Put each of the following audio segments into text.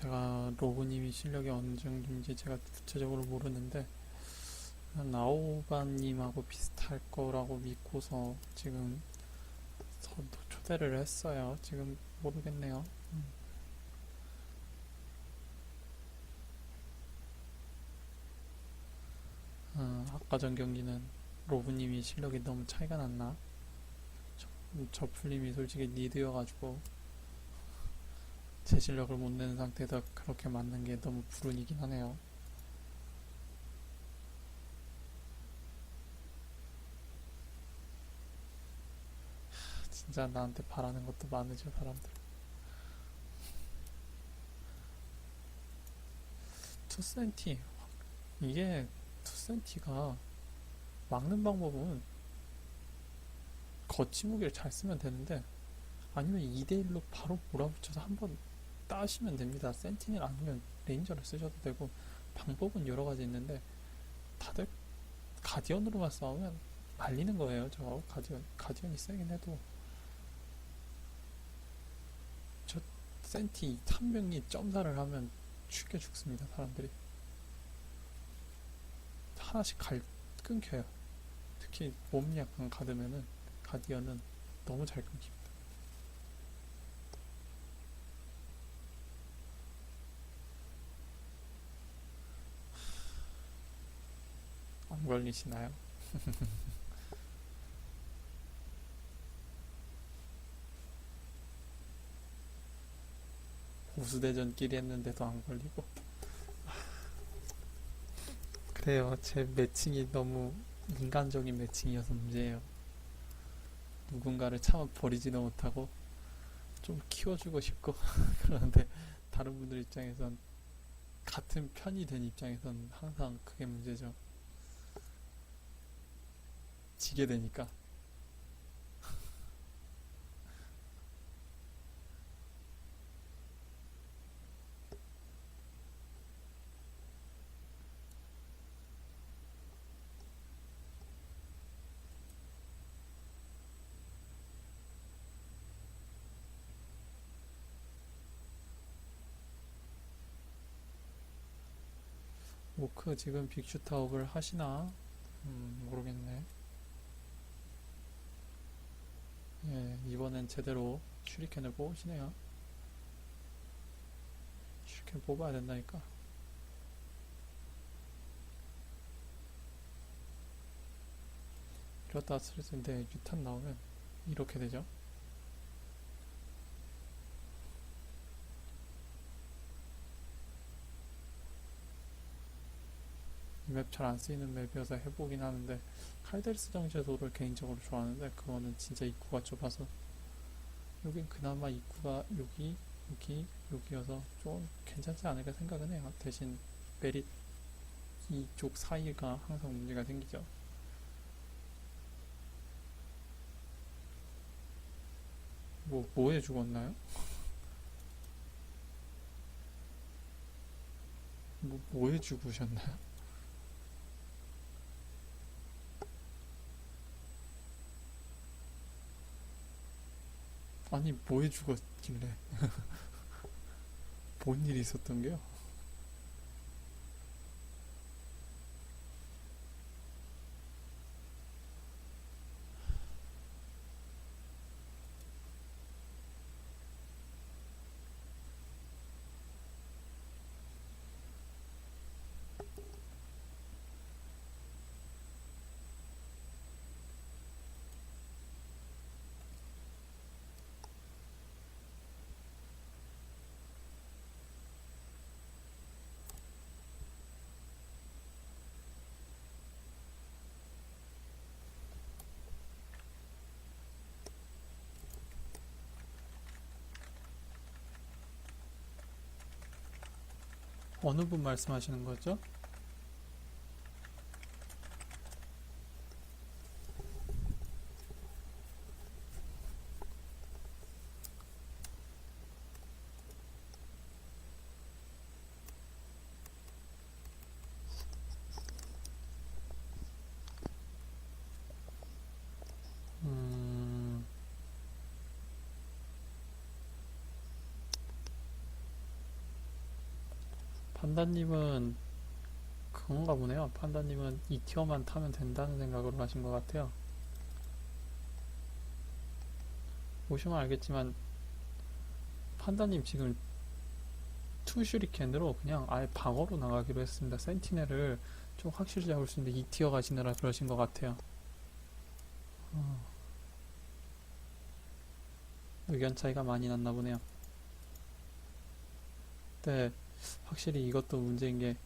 제가 로그님이 실력이 어느 정도인지 제가 구체적으로 모르는데 나오바님하고 비슷할 거라고 믿고서 지금 저도 초대를 했어요. 지금 모르겠네요. 음. 어, 아까 전 경기는 로브님이 실력이 너무 차이가 났나? 저, 저 풀님이 솔직히 니드여가지고 제 실력을 못 내는 상태에서 그렇게 맞는 게 너무 불운이긴 하네요. 하, 진짜 나한테 바라는 것도 많으죠, 사람들. 투센티 이게 투센티가 막는 방법은 거치 무게를 잘 쓰면 되는데 아니면 2대1로 바로 몰아붙여서 한번 따시면 됩니다. 센티넬 아니면 레인저를 쓰셔도 되고 방법은 여러 가지 있는데 다들 가디언으로만 싸우면 말리는 거예요. 저 가디언 가디언이 세긴 해도 저 센티 3병이 점사를 하면 죽여 죽습니다. 사람들이 하나씩 갈 끊겨요. 특히 몸이 약간 가드면은 가디언은 너무 잘 끊깁니다. 안 걸리시나요? 보수대전끼리 했는데도 안 걸리고. 그래요. 제 매칭이 너무 인간적인 매칭이어서 문제예요. 누군가를 참아 버리지도 못하고 좀 키워주고 싶고 그러는데 다른 분들 입장에선 같은 편이 된 입장에선 항상 그게 문제죠 지게 되니까. 오크 지금 빅슈 타업을 하시나? 음, 모르겠네. 예, 이번엔 제대로 슈리켄을 뽑으시네요. 슈리켄 뽑아야 된다니까. 이러다 슬슬인데 유탄 나오면 이렇게 되죠. 맵 잘 안 쓰이는 맵이어서 해보긴 하는데 칼데르스 정제도를 개인적으로 좋아하는데 그거는 진짜 입구가 좁아서 여긴 그나마 입구가 여기 여기 여기여서 좀 괜찮지 않을까 생각은 해요 대신 메릿 이쪽 사이가 항상 문제가 생기죠 뭐 뭐에 죽었나요? 뭐 뭐에 죽으셨나요? 아니 뭐해 죽었길래 뭔 일이 있었던 게요? 어느 분 말씀하시는 거죠? 판다님은 그건가 보네요. 판다님은 2티어만 타면 된다는 생각으로 하신 것 같아요. 보시면 알겠지만 판다님 지금 투슈리캔으로 그냥 아예 방어로 나가기로 했습니다. 센티넬을 좀 확실히 잡을 수 있는데 2티어 가시느라 그러신 것 같아요. 어. 의견 차이가 많이 났나 보네요. 네, 확실히 이것도 문제인 게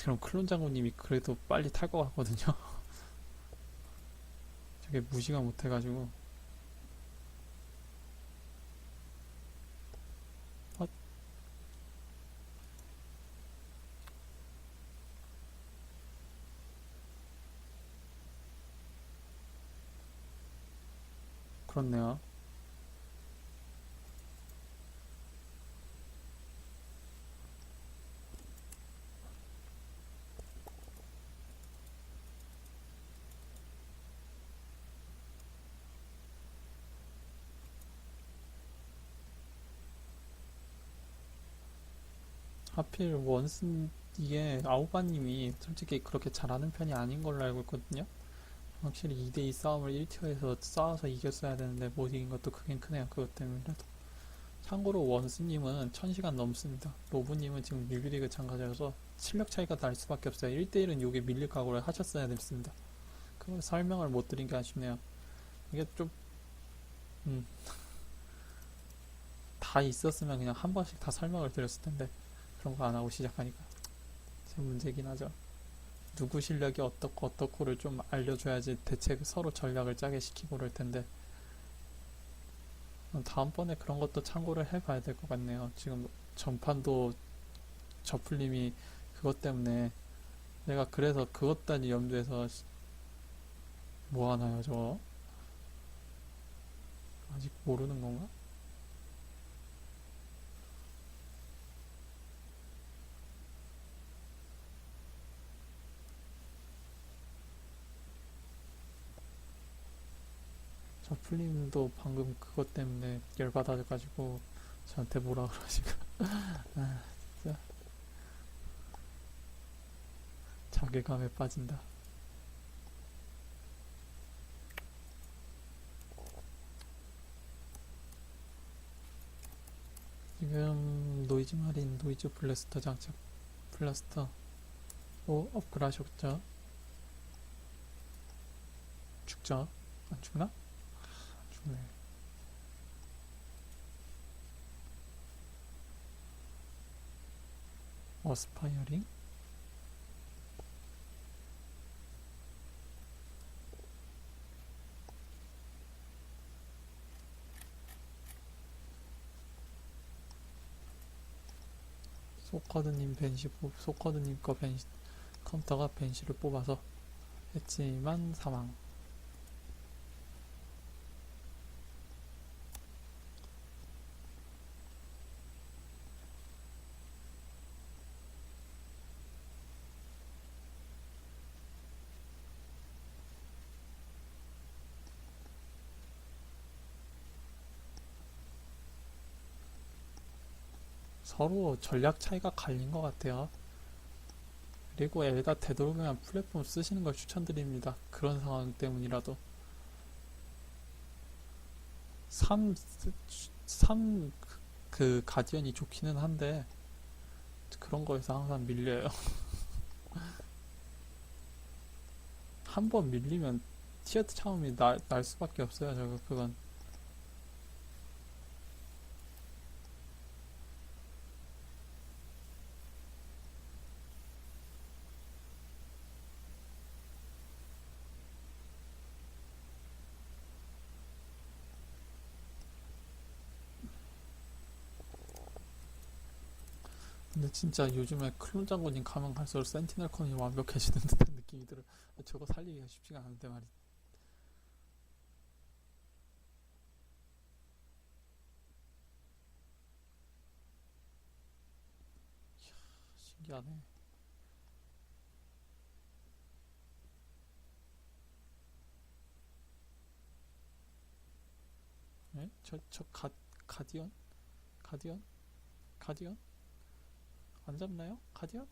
그럼 클론 장군님이 그래도 빨리 탈 것 같거든요. 저게 무시가 못해가지고 아, 그렇네요. 하필 원슨 이게 아우바님이 솔직히 그렇게 잘하는 편이 아닌 걸로 알고 있거든요. 확실히 2대2 싸움을 1티어에서 싸워서 이겼어야 되는데 못 이긴 것도 크긴 크네요. 그것 때문이라도. 참고로 원스님은 1000시간 넘습니다. 로브님은 지금 뮤비리그 참가자여서 실력 차이가 날 수밖에 없어요. 1대1은 요게 밀릴 각오를 하셨어야 됐습니다. 그걸 설명을 못 드린 게 아쉽네요. 이게 좀, 음, 다 있었으면 그냥 한 번씩 다 설명을 드렸을 텐데, 그런 거 안 하고 시작하니까. 제 문제긴 하죠. 누구 실력이 어떻고 어떻고를 좀 알려줘야지 대체 서로 전략을 짜게 시키고 그럴 텐데 어, 다음번에 그런 것도 참고를 해봐야 될 것 같네요. 지금 전판도 저풀님이 그것 때문에 내가 그래서 그것 단위 염두에서 시- 뭐 하나요, 저거? 아직 모르는 건가? 저 풀님도 방금 그것 때문에 열받아가지고 저한테 뭐라 그러시고. 아 진짜. 자괴감에 빠진다. 지금 노이즈 마린 노이즈 블래스터 장착 블라스터. 오 업글 하셨죠? 죽죠? 안 죽나? 죽네. 어스파이어링? 소커드님 벤시 거 벤시 컴퓨터가 벤시를 뽑아서 했지만 사망 서로 전략 차이가 갈린 것 같아요. 그리고 엘다 되도록이면 플랫폼 쓰시는 걸 추천드립니다. 그런 상황 때문이라도. 3, 3, 그, 가디언이 좋기는 한데, 그런 거에서 항상 밀려요. 한 번 밀리면 티어트 차음이 날, 날 수밖에 없어요, 저거, 그건. 근데 진짜 요즘에 클론 장군님 가면 갈수록 센티넬 컨이 완벽해지는 듯한 느낌이 들어. 저거 살리기가 쉽지가 않은데 말이. 이야, 신기하네. 에? 저, 저 가, 가디언? 가디언? 가디언? 안 잡나요? 가디언?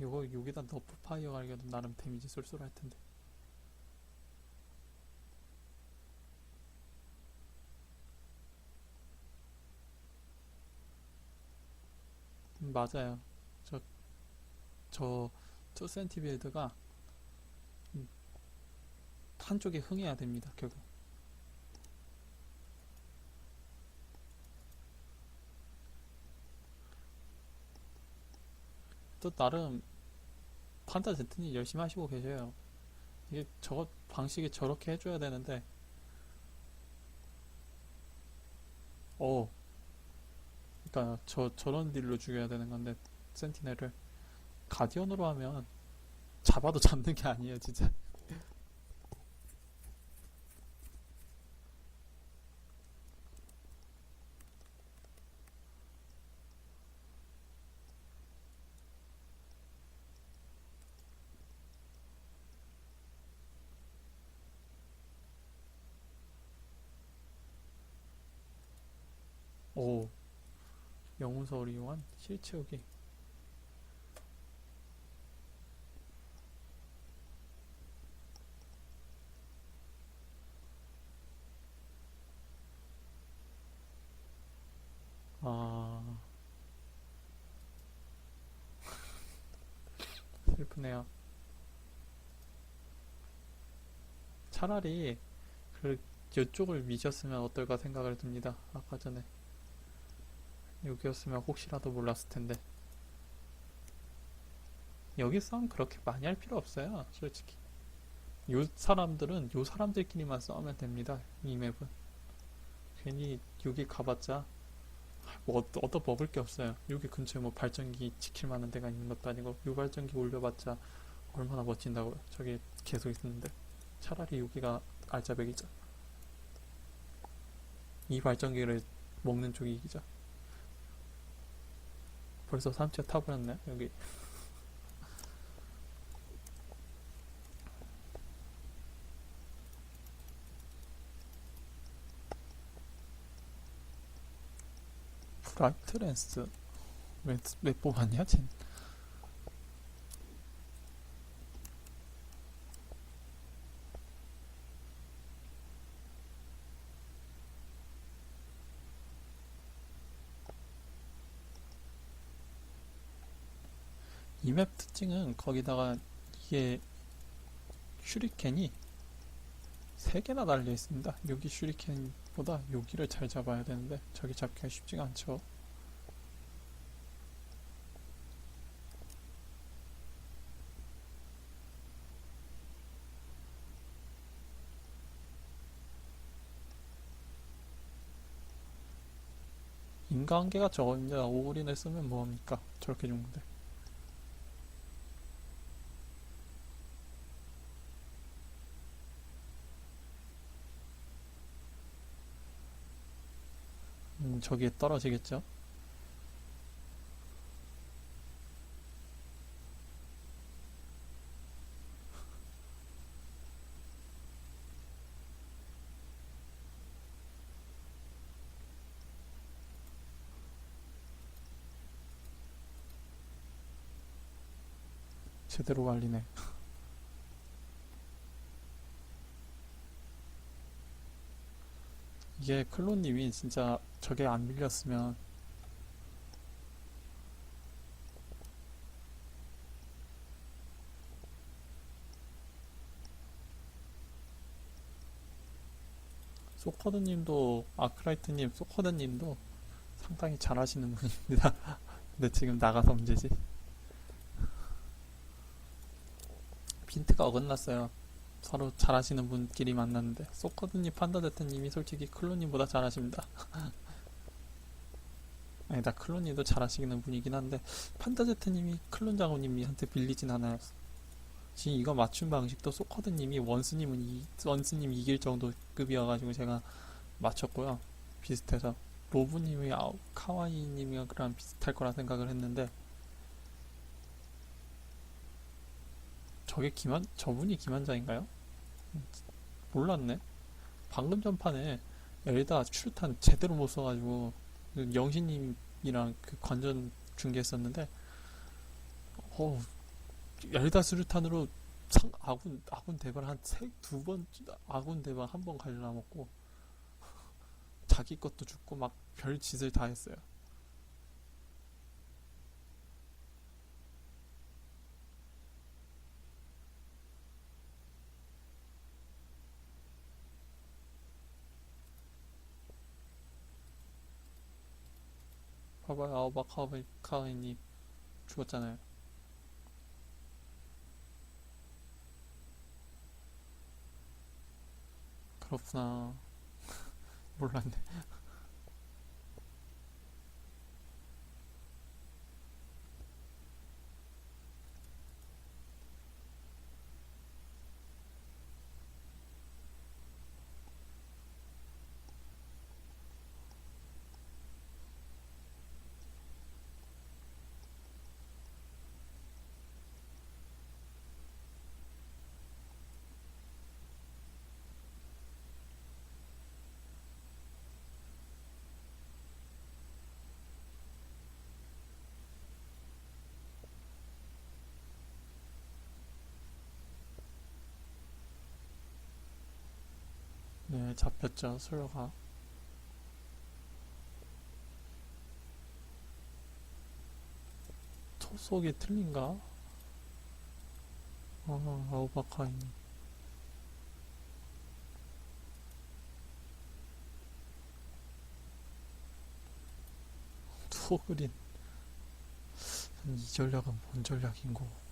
이거 여기다 너프 파이어 갈겨도 나름 데미지 쏠쏠할 텐데. 음, 맞아요. 저, 저, 2cm 빌드가 음, 한쪽에 흥해야 됩니다, 결국. 또 나름 판타 제트님 열심히 하시고 계셔요. 이게 저것 방식이 저렇게 해줘야 되는데, 어, 그러니까 저 저런 딜로 죽여야 되는 건데 센티넬을 가디언으로 하면 잡아도 잡는 게 아니에요, 진짜. 오, 영웅서울 이용한 실 채우기. 아, 슬프네요. 차라리 그 이쪽을 미셨으면 어떨까 생각을 듭니다. 아까 전에 여기였으면 혹시라도 몰랐을 텐데 여기 싸움 그렇게 많이 할 필요 없어요. 솔직히 요 사람들은 요 사람들끼리만 싸우면 됩니다. 이 맵은 괜히 여기 가봤자 뭐 얻, 얻어 먹을 게 없어요. 여기 근처에 뭐 발전기 지킬 만한 데가 있는 것도 아니고 요 발전기 올려봤자 얼마나 멋진다고요. 저기 계속 있는데 차라리 여기가 알짜배기죠. 이 발전기를 먹는 쪽이 이기죠. 벌써 3차 타버렸네 여기. 브라이트 랜스? 왜, 왜 뽑았냐 쟨 이맵 특징은 거기다가 이게 슈리켄이 3개나 달려 있습니다. 여기 슈리켄보다 여기를 잘 잡아야 되는데 저기 잡기가 쉽지가 않죠. 인간계가 이제 오그린을 쓰면 뭐합니까? 저렇게 죽는데. 음, 저기에 떨어지겠죠? 제대로 갈리네. 이게 클로님이 진짜 저게 안 밀렸으면 소커드님도 아크라이트님, 소커드님도 상당히 잘하시는 분입니다. 근데 지금 나가서 문제지. 빈트가 어긋났어요. 서로 잘하시는 분끼리 만났는데 소커드님, 판다데트님이 솔직히 클로님보다 잘하십니다. 아니다 클론님도 잘하시는 분이긴 한데 판타제트님이 클론 장군님한테 빌리진 않아요. 지금 이거 맞춤 방식도 소커드님이 원스님은 이, 원스님 이길 정도 급이어가지고 제가 맞췄고요. 비슷해서 로브님이 아우 카와이님이랑 그랑 비슷할 거라 생각을 했는데 저게 김한 저분이 김한자인가요? 몰랐네. 방금 전판에 엘다 출탄 제대로 못 써가지고 그 영신님이랑 그 관전 중계했었는데 어 엘다 수류탄으로 상, 아군 아군 대발 한세두 번 아군 대발 한 번 갈라 먹고 자기 것도 죽고 막 별 짓을 다 했어요. 봐봐요 아우바 카바이 카바이님 죽었잖아요. 그렇구나. 몰랐네. 네, 잡혔죠, 솔로가. 토속이 틀린가? 아, 아우바카인. 투어 그린. 이 전략은 뭔 전략인고?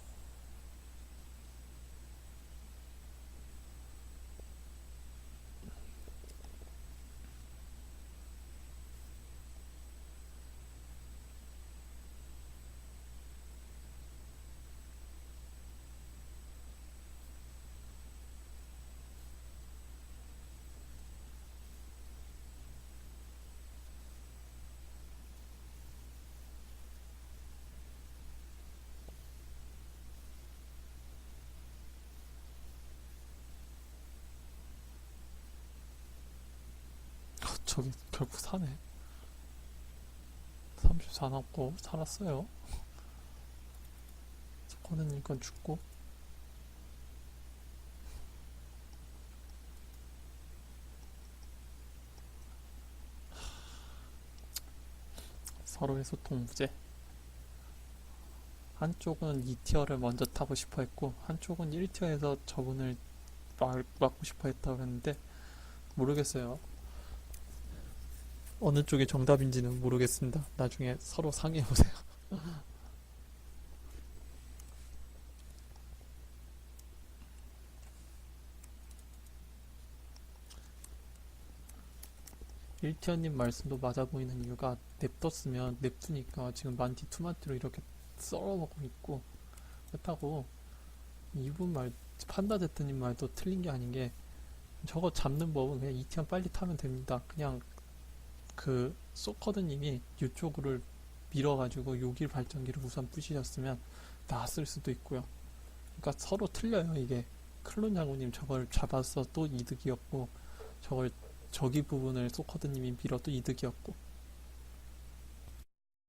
저기 결국 사네. 34 남고 살았어요. 코는 이건 죽고. 서로의 소통 무제. 한쪽은 2티어를 먼저 타고 싶어 했고, 한쪽은 1티어에서 저분을 막, 막고 싶어 했다고 했는데, 모르겠어요. 어느 쪽이 정답인지는 모르겠습니다. 나중에 서로 상의해보세요. 일티어님 말씀도 맞아 보이는 이유가 냅뒀으면 냅두니까 지금 만티 투마티로 이렇게 썰어먹고 있고 그렇다고 이분 말 판다 제트님 말도 틀린 게 아닌 게 저거 잡는 법은 그냥 이티어 빨리 타면 됩니다. 그냥 그 소커드님이 이쪽을 밀어가지고 요길 발전기를 우선 부시셨으면 나았을 수도 있고요. 그러니까 서로 틀려요 이게. 클론 장군님 저걸 잡아서 또 이득이었고 저걸 저기 부분을 소커드님이 밀어도 이득이었고